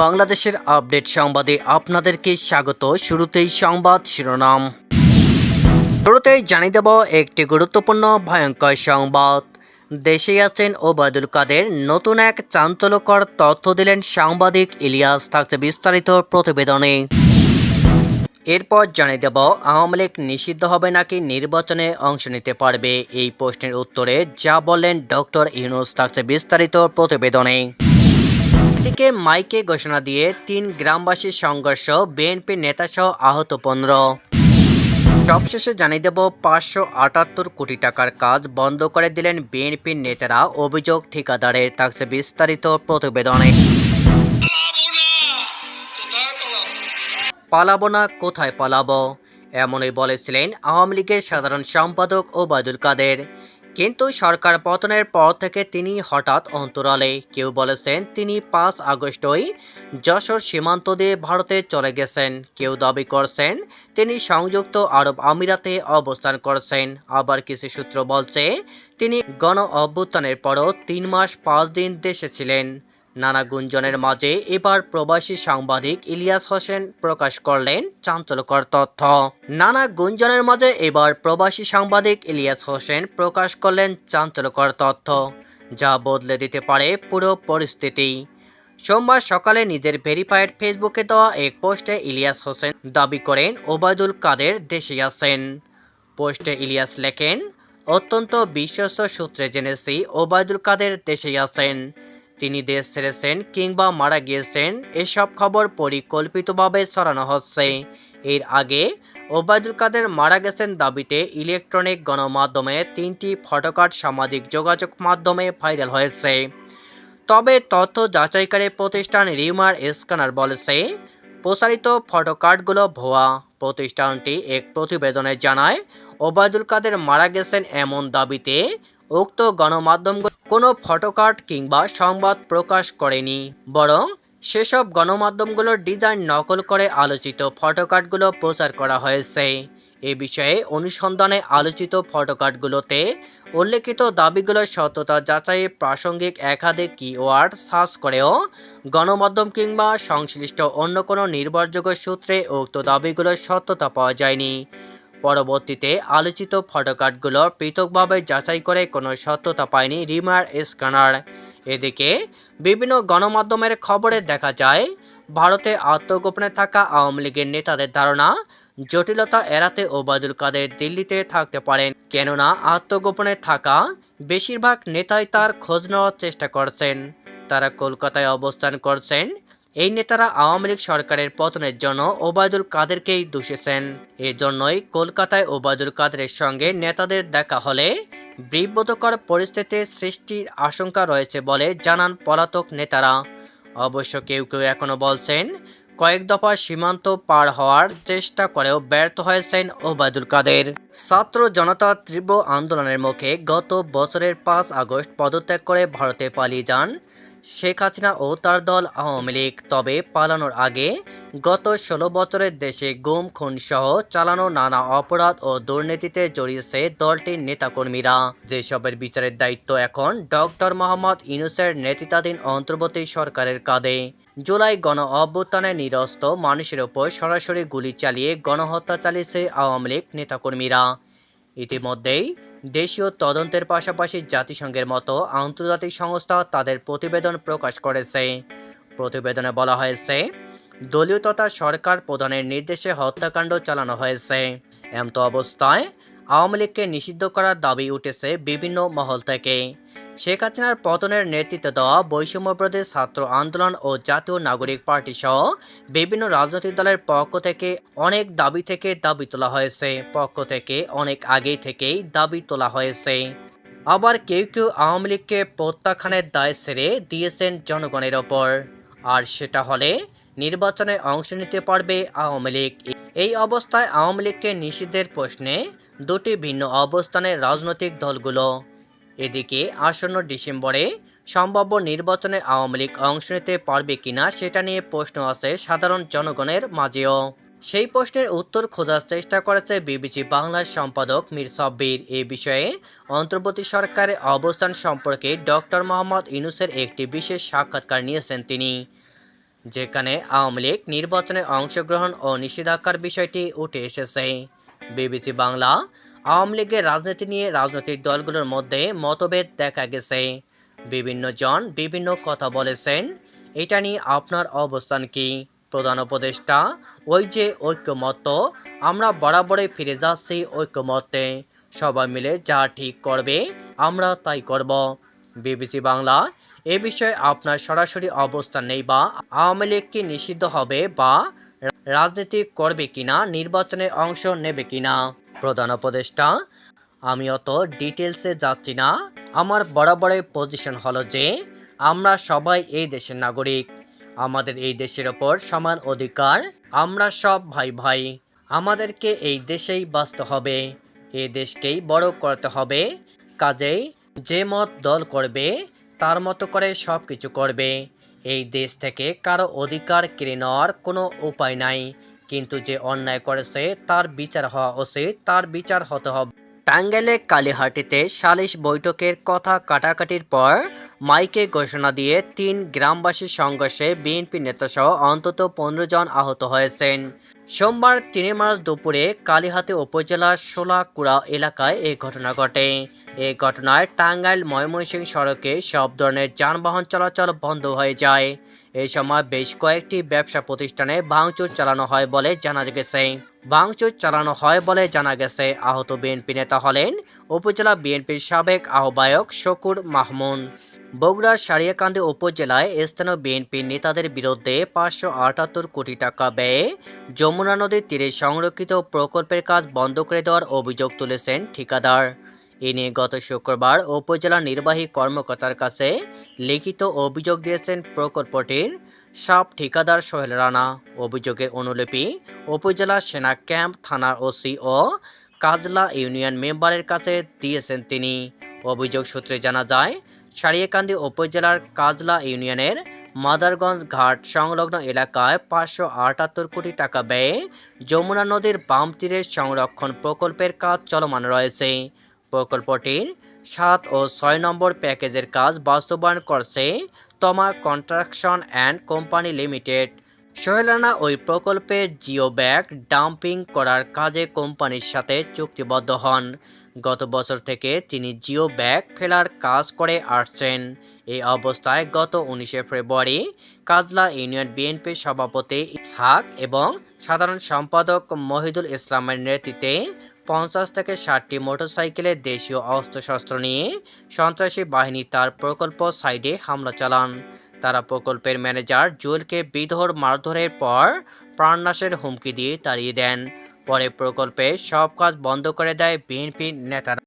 বাংলাদেশের আপডেট সংবাদে আপনাদেরকে স্বাগত। শুরুতেই সংবাদ শিরোনাম। শুরুতেই জানিয়ে দেব একটি গুরুত্বপূর্ণ ভয়ঙ্কর সংবাদ। দেশে আছেন ওবায়দুল কাদের। নতুন এক চাঞ্চল্যকর তথ্য দিলেন সাংবাদিক ইলিয়াস। থাকছে বিস্তারিত প্রতিবেদনে। এরপর জানিয়ে দেব, আওয়ামী লীগ নিষিদ্ধ হবে নাকি নির্বাচনে অংশ নিতে পারবে? এই প্রশ্নের উত্তরে যা বললেন ডক্টর ইউনুস। থাকছে বিস্তারিত প্রতিবেদনে। এদিকে মাইকে ঘোষণা দিয়ে তিন গ্রামবাসীর সংঘর্ষ, বিএনপি নেতাসহ আহত পনেরো। সবশেষে জানিয়ে দেব, পাঁচশো আটাত্তর কোটি টাকার কাজ বন্ধ করে দিলেন বিএনপির নেতারা, অভিযোগ ঠিকাদারের, থাকছে বিস্তারিত প্রতিবেদনে। পালাবো না, কোথায় পালাবো? এমনই বলেছিলেন আওয়ামী লীগের সাধারণ সম্পাদক ওবায়দুল কাদের। কিন্তু সরকার পতনের পর থেকে তিনি হঠাৎ অন্তরালে। কেউ বলেছেন তিনি পাঁচ আগস্টই যশোর সীমান্ত দিয়ে ভারতে চলে গেছেন। কেউ দাবি করছেন তিনি সংযুক্ত আরব আমিরাতে অবস্থান করছেন। আবার কিছু সূত্র বলছে, তিনি গণ অভ্যুত্থানের পরও তিন মাস পাঁচ দিন দেশে ছিলেন। নানা গুঞ্জনের মাঝে এবার প্রবাসী সাংবাদিক ইলিয়াস হোসেন প্রকাশ করলেন চাঞ্চল্যকর তথ্য। নানা গুঞ্জনের মাঝে এবার প্রবাসী সাংবাদিক ইলিয়াস হোসেন প্রকাশ করলেন চাঞ্চল্যকর তথ্য, যা বদলে দিতে পারে পুরো পরিস্থিতি। সোমবার সকালে নিজের ভেরিফাইড ফেসবুকে দেওয়া এক পোস্টে ইলিয়াস হোসেন দাবি করেন, ওবায়দুল কাদের দেশে আছেন। পোস্টে ইলিয়াস লেখেন, অত্যন্ত বিশ্বস্ত সূত্রে জেনেছি, ওবায়দুল কাদের দেশে আছেন। তিনি দেশ ছেড়েছেন কিংবা মারা গিয়েছেন, এসব খবর পরিকল্পিতভাবে ছড়ানো হচ্ছে। এর আগে ওবায়দুল কাদের মারা গেছেন দাবিতে ইলেকট্রনিক গণমাধ্যমে তিনটি ফটোকার্ড সামাজিক যোগাযোগ মাধ্যমে ভাইরাল হয়েছে। তবে তথ্য যাচাইকারী প্রতিষ্ঠান রিউমার স্ক্যানার বলেছে, প্রসারিত ফটোকার্ডগুলো ভুয়া। প্রতিষ্ঠানটি এক প্রতিবেদনে জানায়, ওবায়দুল কাদের মারা গেছেন এমন দাবিতে উক্ত গণমাধ্যমগুলো কোনো ফটোকার্ড কিংবা সংবাদ প্রকাশ করেনি। বরং সেসব গণমাধ্যমগুলোর ডিজাইন নকল করে আলোচিত ফটোকার্ডগুলো প্রচার করা হয়েছে। এ বিষয়ে অনুসন্ধানে আলোচিত ফটোকার্ডগুলোতে উল্লেখিত দাবিগুলোর সত্যতা যাচাইয়ে প্রাসঙ্গিক একাধিক কিওয়ার্ড সার্চ করেও গণমাধ্যম কিংবা সংশ্লিষ্ট অন্য কোনো নির্ভরযোগ্য সূত্রে উক্ত দাবিগুলোর সত্যতা পাওয়া যায়নি। পরবর্তীতে আলোচিত ফটোকার্ডগুলো পৃথকভাবে যাচাই করে কোনো সত্যতা পায়নি রিমার স্ক্যানার। এদিকে বিভিন্ন গণমাধ্যমের খবরে দেখা যায়, ভারতে আত্মগোপনে থাকা আওয়ামী লীগের নেতাদের ধারণা, জটিলতা এড়াতে ওবায়দুল কাদের দিল্লিতে থাকতে পারেন। কেননা আত্মগোপনে থাকা বেশিরভাগ নেতাই তার খোঁজ নেওয়ার চেষ্টা করছেন। তারা কলকাতায় অবস্থান করছেন এই নেতারা আওয়ামী লীগ সরকারের পতনের জন্য ওবায়দুল কাদেরকেই দোষেছেন। এজন্যই কলকাতায় ওবায়দুল কাদেরের সঙ্গে নেতাদের দেখা হলে বিব্রতকর পরিস্থিতির সৃষ্টির আশঙ্কা রয়েছে বলে জানান পলাতক নেতারা। অবশ্য কেউ কেউ এখনও বলছেন, কয়েক দফা সীমান্ত পার হওয়ার চেষ্টা করেও ব্যর্থ হয়েছেন ওবায়দুল কাদের। ছাত্র জনতা তীব্র আন্দোলনের মুখে গত বছরের পাঁচ আগস্ট পদত্যাগ করে ভারতে পালিয়ে যান শেখ হাসিনা ও তার দল আওয়ামী লীগ। তবে পালানোর আগে গত ষোলো বছরের দেশে গুম খুন সহ চালানো নানা অপরাধ ও দুর্নীতিতে জড়িয়েছে দলটির নেতাকর্মীরা। যেসবের বিচারের দায়িত্ব এখন ডক্টর মোহাম্মদ ইউনুসের নেতৃত্বাধীন অন্তর্বর্তী সরকারের কাঁধে। জুলাই গণ অভ্যুত্থানে নিরস্ত মানুষের ওপর সরাসরি গুলি চালিয়ে গণহত্যা চালিয়েছে আওয়ামী লীগ নেতাকর্মীরা। ইতিমধ্যেই দেশীয় তদন্তের পাশাপাশি জাতিসংঘের মতো আন্তর্জাতিক সংস্থা তাদের প্রতিবেদন প্রকাশ করেছে। প্রতিবেদনে বলা হয়েছে, দলীয় তথা সরকার প্রধানের নির্দেশে হত্যাকাণ্ড চালানো হয়েছে। এমতো অবস্থায় আওয়ামী লীগকে নিষিদ্ধ করার দাবি উঠেছে বিভিন্ন মহল থেকে। শেখ হাসিনার পতনের নেতৃত্ব দেওয়া বৈষম্যবিরোধী ছাত্র আন্দোলন ও জাতীয় নাগরিক পার্টি সহ বিভিন্ন রাজনৈতিক দলের পক্ষ থেকে অনেক দাবি থেকে দাবি তোলা হয়েছে। পক্ষ থেকে অনেক আগেই থেকেই দাবি তোলা হয়েছে। আবার কেউ কেউ আওয়ামী লীগকে প্রত্যাখ্যানের দায় সেরে দিয়েছেন জনগণের ওপর। আর সেটা হলে নির্বাচনে অংশ নিতে পারবে আওয়ামী লীগ। এই অবস্থায় আওয়ামী লীগকে নিষিদ্ধের প্রশ্নে দুটি ভিন্ন অবস্থানে রাজনৈতিক দলগুলো এদিকে আসন্ন ডিসেম্বরে সম্ভাব্য নির্বাচনে আওয়ামী লীগ অংশ নিতে পারবে কিনা সেটা নিয়ে প্রশ্ন আছে সাধারণ জনগণের মাঝেও। সেই প্রশ্নের উত্তর খোঁজার চেষ্টা করেছে বিবিসি বাংলার সম্পাদক মীর সাব্বির। এ বিষয়ে অন্তর্বর্তী সরকারের অবস্থান সম্পর্কে ডক্টর মোহাম্মদ ইনুসের একটি বিশেষ সাক্ষাৎকার নিয়েছেন তিনি, যেখানে আওয়ামী লীগ নির্বাচনে অংশগ্রহণ ও নিষেধাজ্ঞার বিষয়টি উঠে এসেছে। বিবিসি বাংলা আওয়ামী লীগের রাজনীতি নিয়ে রাজনৈতিক দলগুলোর মধ্যে মতভেদ দেখা গেছে। বিভিন্ন জন বিভিন্ন কথা বলেছেন। এটা নিয়ে আপনার অবস্থান কি? প্রধান উপদেষ্টা, ওই যে ঐক্যমত্য, আমরা বরাবরই ফিরে যাচ্ছি ঐক্যমত্যে। সবাই মিলে যা ঠিক করবে, আমরা তাই করব। বিবিসি বাংলা, এ বিষয়ে আপনার সরাসরি অবস্থান নেই বা আওয়ামী লীগ কি নিষিদ্ধ হবে বা রাজনীতি করবে কিনা, নির্বাচনে অংশ নেবে কিনা? প্রধান উপদেষ্টা, আমি অত ডিটেলসে যাচ্ছি না। আমার বরাবরের পজিশন হলো যে, আমরা সবাই এই দেশের নাগরিক। আমাদের এই দেশের ওপর সমান অধিকার। আমরা সব ভাই ভাই। আমাদেরকে এই দেশেই বাঁচতে হবে। এই দেশকেই বড় করতে হবে। কাজেই যে মত দল করবে, তার মতো করে সব কিছু করবে। এই দেশ থেকে কারও অধিকার কেড়ে নেওয়ার কোনো উপায় নাই। কিন্তু যে অন্যায় করেছে তার বিচার হওয়া উচিত তার বিচার হতে হবে। টাঙ্গাইলে কালীহাটিতে সালিশ বৈঠকের কথা কাটাকাটির পর মাইকে ঘোষণা দিয়ে তিন গ্রামবাসীর সংঘর্ষে বিএনপি নেতাসহ অন্তত পনেরো জন আহত হয়েছেন। সোমবার তিন মার্চ দুপুরে কালীহাতি উপজেলার সোলাকুড়া এলাকায় এই ঘটনা ঘটে। এই ঘটনায় টাঙ্গাইল ময়মনসিংহ সড়কে সব ধরনের যানবাহন চলাচল বন্ধ হয়ে যায়। এই সময় বেশ কয়েকটি ব্যবসা প্রতিষ্ঠানে ভাঙচুর চালানো হয় বলে জানা গেছে। ভাঙচুর চালানো হয় বলে জানা গেছে। আহত বিএনপি নেতা হলেন উপজেলা বিএনপির সাবেক আহ্বায়ক শকুর মাহমুন। বগুড়ার সারিয়াকান্দি উপজেলায় স্থানীয় বিএনপি নেতাদের বিরুদ্ধে পাঁচশো আটাত্তর কোটি টাকা ব্যয়ে যমুনা নদীর তীরে সংরক্ষিত প্রকল্পের কাজ বন্ধ করে দেওয়ার অভিযোগ তুলেছেন ঠিকাদার। এ নিয়ে গত শুক্রবার উপজেলা নির্বাহী কর্মকর্তার কাছে লিখিত অভিযোগ দিয়েছেন প্রকল্পটির সাব ঠিকাদার সোহেল রানা। অভিযোগের অনুলিপি উপজেলা সেনা ক্যাম্প থানার ওসি ও কাজলা ইউনিয়ন মেম্বারের কাছে দিয়েছেন তিনি। অভিযোগ সূত্রে জানা যায়, সারিয়াকান্দি উপজেলার কাজলা ইউনিয়নের মাদারগঞ্জ ঘাট সংলগ্ন এলাকায় পাঁচশো আটাত্তর কোটি টাকা ব্যয়ে যমুনা নদীর বাম তীরের সংরক্ষণ প্রকল্পের কাজ চলমান রয়েছে। প্রকল্পটির সাত ও ছয় নম্বর প্যাকেজের কাজ বাস্তবায়ন করছে Toma construction and company limited. সোহেলানা ওই প্রকল্পে জিও ব্যাগ ডাম্পিং করার কাজে কোম্পানির সাথে চুক্তিবদ্ধ হন। গত বছর থেকে তিনি জিও ব্যাগ ফেলার কাজ করে আসছেন। এই অবস্থায় গত উনিশে ফেব্রুয়ারি কাজলা ইউনিয়ন বিএনপির সভাপতি ইসহাক এবং সাধারণ সম্পাদক মহিদুল ইসলামের নেতৃত্বে পঞ্চাশ থেকে ষাটটি মোটরসাইকেলে দেশীয় অস্ত্রশস্ত্র নিয়ে সন্ত্রাসী বাহিনী তার প্রকল্প সাইডে হামলা চালান। তারা প্রকল্পের ম্যানেজার জুয়েলকে বিধর মারধরের পর প্রাণনাশের হুমকি দিয়ে তাড়িয়ে দেন। পরে প্রকল্পে সব কাজ বন্ধ করে দেয় বিএনপির নেতারা।